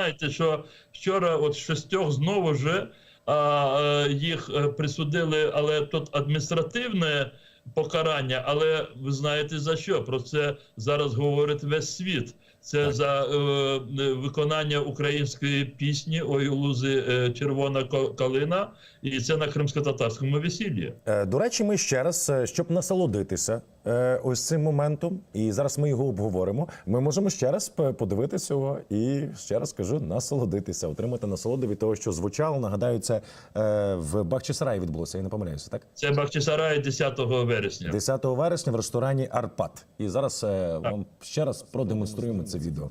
знаєте, що вчора от шістьох знову ж а, е, їх е, присудили, але тут адміністративне покарання. Але ви знаєте за що? Про це зараз говорить весь світ. Це Так. за е, е, виконання української пісні Ой у лузи е, червона калина, і це на кримсько-татарському весіллі. До речі, ми ще раз, щоб насолодитися ось цим моментом, і зараз ми його обговоримо. Ми можемо ще раз подивитися його і ще раз кажу, насолодитися, отримати насолоду від того, що звучало. Нагадаю, це е, в Бахчисараї відбулося. Я не помиляюся, так? Це Бахчисарай 10 вересня. 10 вересня в ресторані Арпат. І зараз так. вам ще раз продемонструємо це відео.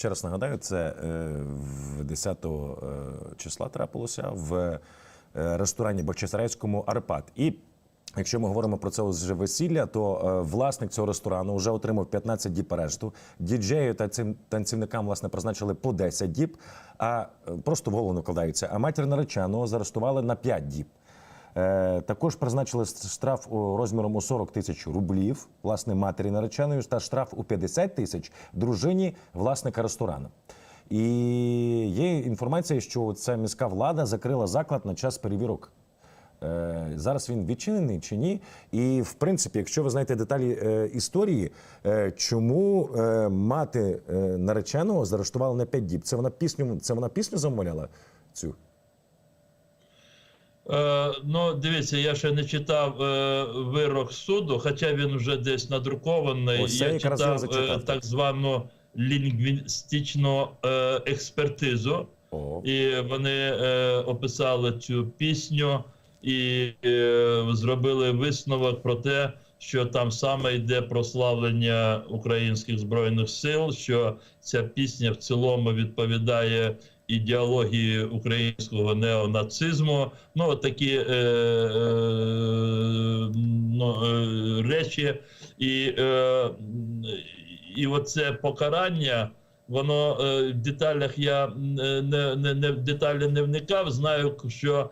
Ще раз нагадаю, це е, 10 е, числа трапилося в е, ресторані Бахчисарайському Арпат. І якщо ми говоримо про це вже весілля, то е, власник цього ресторану вже отримав 15 діб арешту. Діджею та цим танцівникам власне призначили по 10 діб, а е, просто в голову не вкладаються. А матір нареченого заарештували на 5 діб. Е, також призначили штраф розміром у 40 тисяч рублів власне матері нареченої та штраф у 50 тисяч дружині власника ресторану. І є інформація, що ця міська влада закрила заклад на час перевірок. Е, Зараз він відчинений чи ні? І в принципі, якщо ви знаєте деталі е, історії, чому мати нареченого заарештували на 5 діб? Це вона пісню, це вона пісню замовляла цю? Е, ну, дивіться, я ще не читав е, вирок суду, хоча він вже десь надрукований. Ось я читав е, так. так звану лінгвістичну е, експертизу, О, і вони е, описали цю пісню і е, зробили висновок про те, що там саме йде прославлення українських збройних сил, що ця пісня в цілому відповідає ідеології українського неонацизму. Ну, такі е, е, ну, е, речі. І, е, і оце покарання. Воно е, в деталях я е, не, не, не в деталі не вникав. Знаю, що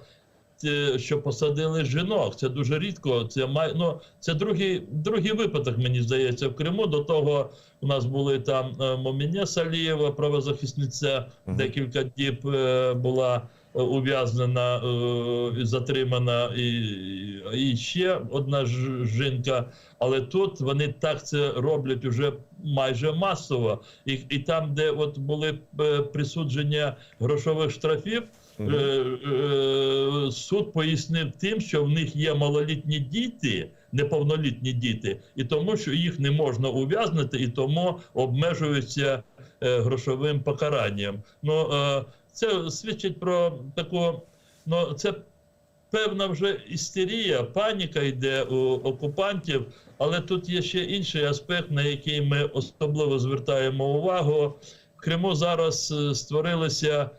що посадили жінок. Це дуже рідко. Це май, ну, це другий, другий випадок, мені здається, в Криму. До того у нас були там е, Моміня Салієва, правозахисниця, декілька діб е, була е, ув'язнена е, і затримана, і, і ще одна жінка. Але тут вони так це роблять уже майже масово. І, і там, де от були е, присудження грошових штрафів, е, е, суд пояснив тим, що в них є малолітні діти, неповнолітні діти, і тому, що їх не можна ув'язнити, і тому обмежуються е, грошовим покаранням. Ну е, це свідчить про таку, ну це певна вже істерія, паніка йде у окупантів, але тут є ще інший аспект, на який ми особливо звертаємо увагу. В Криму зараз е, створилися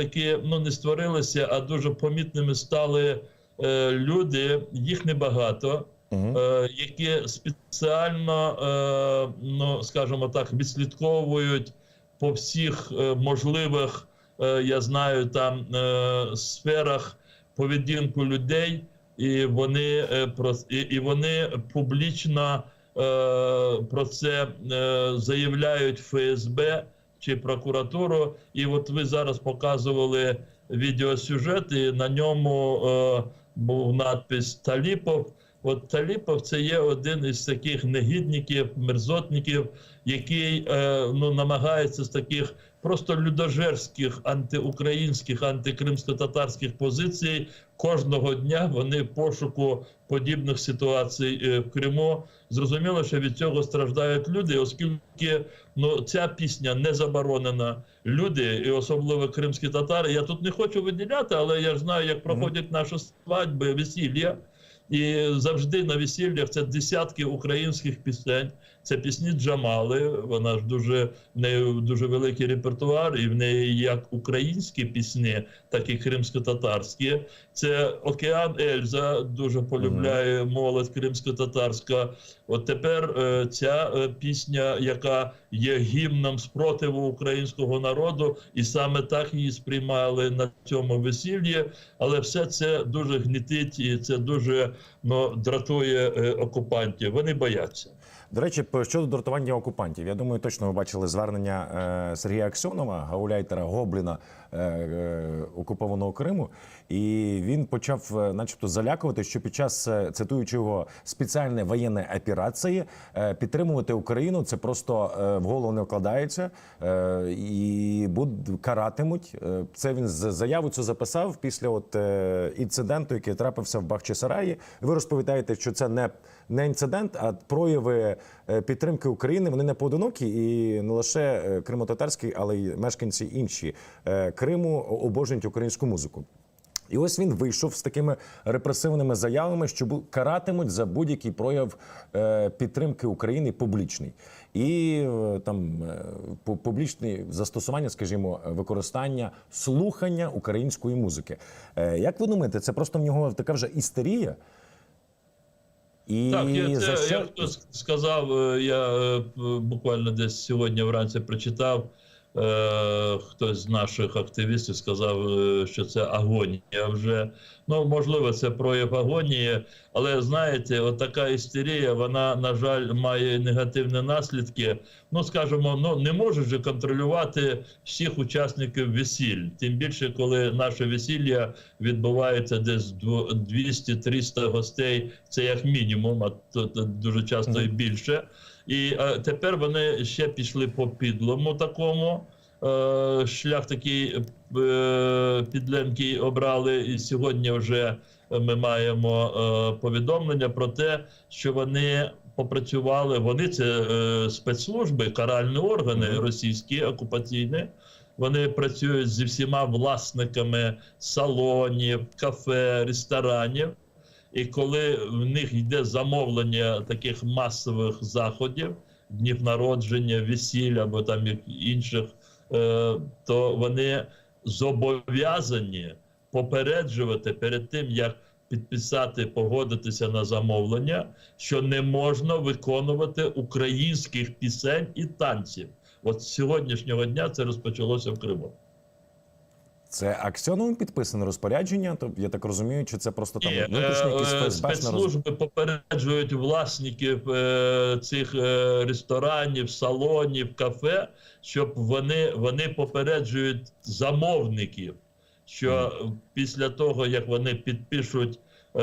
такі, ну не створилися, а дуже помітними стали е, люди, їх небагато, е, які спеціально, е, ну скажімо так, відслідковують по всіх е, можливих, е, я знаю, там е, сферах поведінку людей, і вони е, про і, і вони публічно е, про це е, заявляють ФСБ чи прокуратуру. І от ви зараз показували відеосюжет, і на ньому е, був надпис Таліпов. От Таліпов це є один із таких негідників, мерзотників, який е, ну, намагається з таких просто людожерських антиукраїнських, антикримсько-татарських позицій. Кожного дня вони в пошуку подібних ситуацій е, в Криму. Зрозуміло, що від цього страждають люди, оскільки ну ця пісня не заборонена. Люди, і особливо кримські татари. Я тут не хочу виділяти, але я ж знаю, як проходять наші свадьби, весілля. І завжди на весіллях це десятки українських пісень, Це пісні Джамали. Вона ж дуже в неї дуже великий репертуар, і в неї як українські пісні, так і кримсько-татарські. Це Океан Ельза дуже полюбляє молодь кримсько-татарська. От тепер е, ця е, пісня, яка є гімном спротиву українського народу, і саме так її сприймали на цьому весіллі. Але все це дуже гнітить і це дуже ну, дратує е, окупантів. Вони бояться. До речі, щодо дратування окупантів, я думаю, точно ви бачили звернення е, Сергія Аксьонова, гауляйтера Гобліна окупованого Криму, і він почав, е, начебто, залякувати, що під час е, цитуючи його спеціальної воєнної операції е, підтримувати Україну це просто е, в голову не вкладається е, і будуть каратимуть. Е, Це він з заяву цю записав після от е, інциденту, який трапився в Бахчисараї. Ви розповідаєте, що це не, не інцидент, а прояви е, підтримки України. Вони не поодинокі і не лише е, кримотатарські, але й мешканці інші е, Криму обожнюють українську музику. І ось він вийшов з такими репресивними заявами, що каратимуть за будь-який прояв е, підтримки України публічний. І е, там е, публічне застосування, скажімо, використання слухання української музики. Як ви думаєте, це просто в нього така вже істерія? І Так, я за що... я сказав. Я буквально десь сьогодні вранці прочитав. Е, Хтось з наших активістів сказав, е, що це агонія вже. Ну, можливо, це прояв агонії, але знаєте, от така істерія, вона, на жаль, має негативні наслідки. Ну, скажімо, ну не можуть же контролювати всіх учасників весіль. Тим більше, коли наше весілля відбувається десь дво- 200-300 гостей, це як мінімум, а то, то дуже часто і більше. І е, тепер вони ще пішли по підлому такому. Е, шлях такий е, підлемкий обрали, і сьогодні вже ми маємо е, повідомлення про те, що вони попрацювали. Вони це е, спецслужби, каральні органи російські окупаційні. Вони працюють зі всіма власниками салонів, кафе, ресторанів. І коли в них йде замовлення таких масових заходів, днів народження, весілля або там інших, е, то вони зобов'язані попереджувати перед тим, як підписати, погодитися на замовлення, що не можна виконувати українських пісень і танців. От з сьогоднішнього дня це розпочалося в Криму. Це Аксьоновим підписане розпорядження? То я так розумію, чи це просто там Ні, внутрішні якісь е, ФСБ роз... спецслужби попереджують власників е, цих е, ресторанів, салонів, кафе, щоб вони, вони попереджують замовників, що після того, як вони підпишуть е,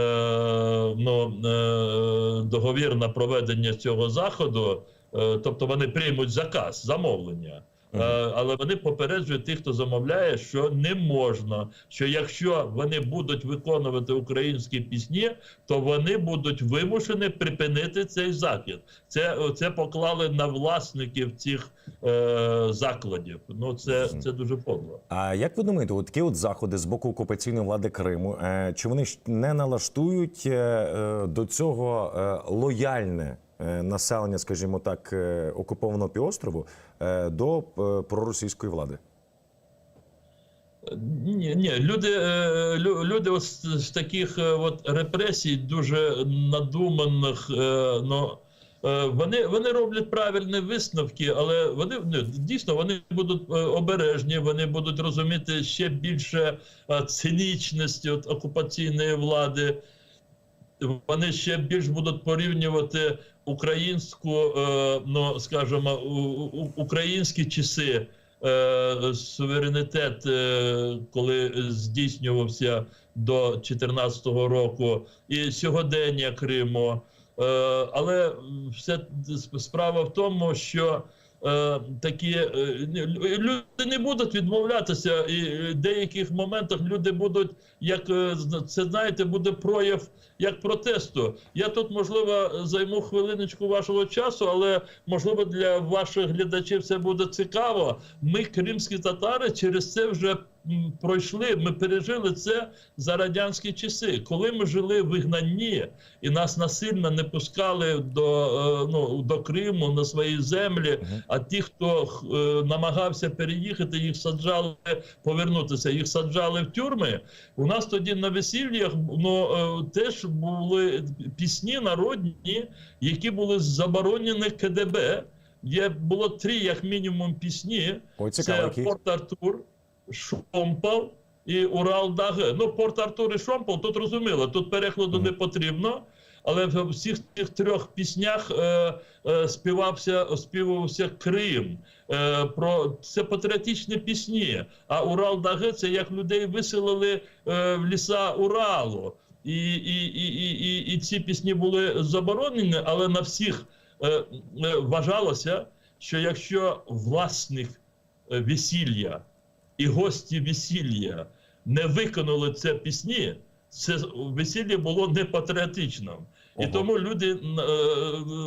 ну, е, договір на проведення цього заходу, е, тобто вони приймуть заказ, замовлення. Е, Але вони попереджують тих, хто замовляє, що не можна. Що якщо вони будуть виконувати українські пісні, то вони будуть вимушені припинити цей захід. Це, це поклали на власників цих е, закладів. Ну це, це дуже подло. А як ви думаєте, от такі от заходи з боку окупаційної влади Криму, е, чи вони не налаштують е, е, до цього е, лояльне населення, скажімо так, е, окупованого півострову е, до е, проросійської влади? Ні, ні, люди, е, люди з, таких е, от репресій, дуже надуманих, е, ну, е, вони, вони роблять правильні висновки, але вони ну, дійсно вони будуть е, обережні, вони будуть розуміти ще більше е, цинічності от окупаційної влади. Вони ще більш будуть порівнювати українську, е, ну скажімо, українські часи е, суверенітет, е, коли здійснювався до 2014 року, і сьогодення Криму. Але все справа в тому, що е, такі е, люди не будуть відмовлятися, і в деяких моментах люди будуть, як е, це знаєте, буде прояв як протесту. Я тут можливо займу хвилиночку вашого часу, але можливо для ваших глядачів це буде цікаво. Ми, кримські татари, через це вже пройшли, ми пережили це за радянські часи, коли ми жили в вигнанні і нас насильно не пускали до, е, ну, до Криму на свої землі. А ті, хто е, намагався переїхати, їх саджали повернутися. Їх саджали в тюрми. У нас тоді на весіллях ну, е, теж були пісні народні, які були заборонені КДБ. Є було три, як мінімум, пісні. Ой, цікаво, Це. Порт Артур, Шомпал і Урал Даге. Ну, Порт Артур і Шомпал, тут розуміло, тут перекладу не потрібно. Але в всіх цих трьох піснях е, е, співався, співався Крим. Е, про це патріотичні пісні. А Урал Даге це як людей виселили е, в ліса Уралу. І, і, і, і, і, і ці пісні були заборонені, але на всіх е, е, вважалося, що якщо власник е, весілля і гості весілля не виконали це пісні, це весілля було не патріотичним. І тому люди е,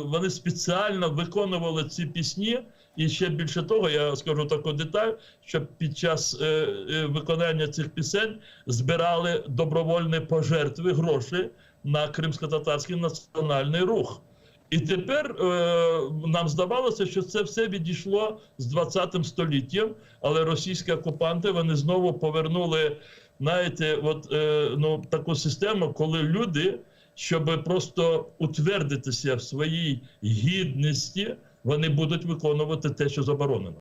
вони спеціально виконували ці пісні. І ще більше того, я скажу таку деталь, що під час е, е, виконання цих пісень збирали добровольні пожертви гроші на кримсько-татарський національний рух. І тепер е, нам здавалося, що це все відійшло з 20 століттям, але російські окупанти вони знову повернули, знаєте, от е, ну таку систему, коли люди, щоб просто утвердитися в своїй гідності, вони будуть виконувати те, що заборонено.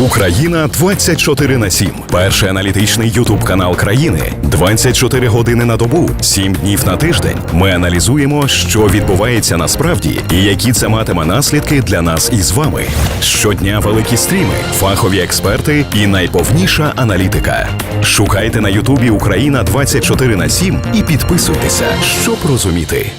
Україна 24 на 7. Перший аналітичний ютуб канал країни. 24 години на добу, 7 днів на тиждень. Ми аналізуємо, що відбувається насправді і які це матиме наслідки для нас із вами. Щодня великі стріми, фахові експерти і найповніша аналітика. Шукайте на Ютубі Україна 24 на 7 і підписуйтеся, щоб розуміти.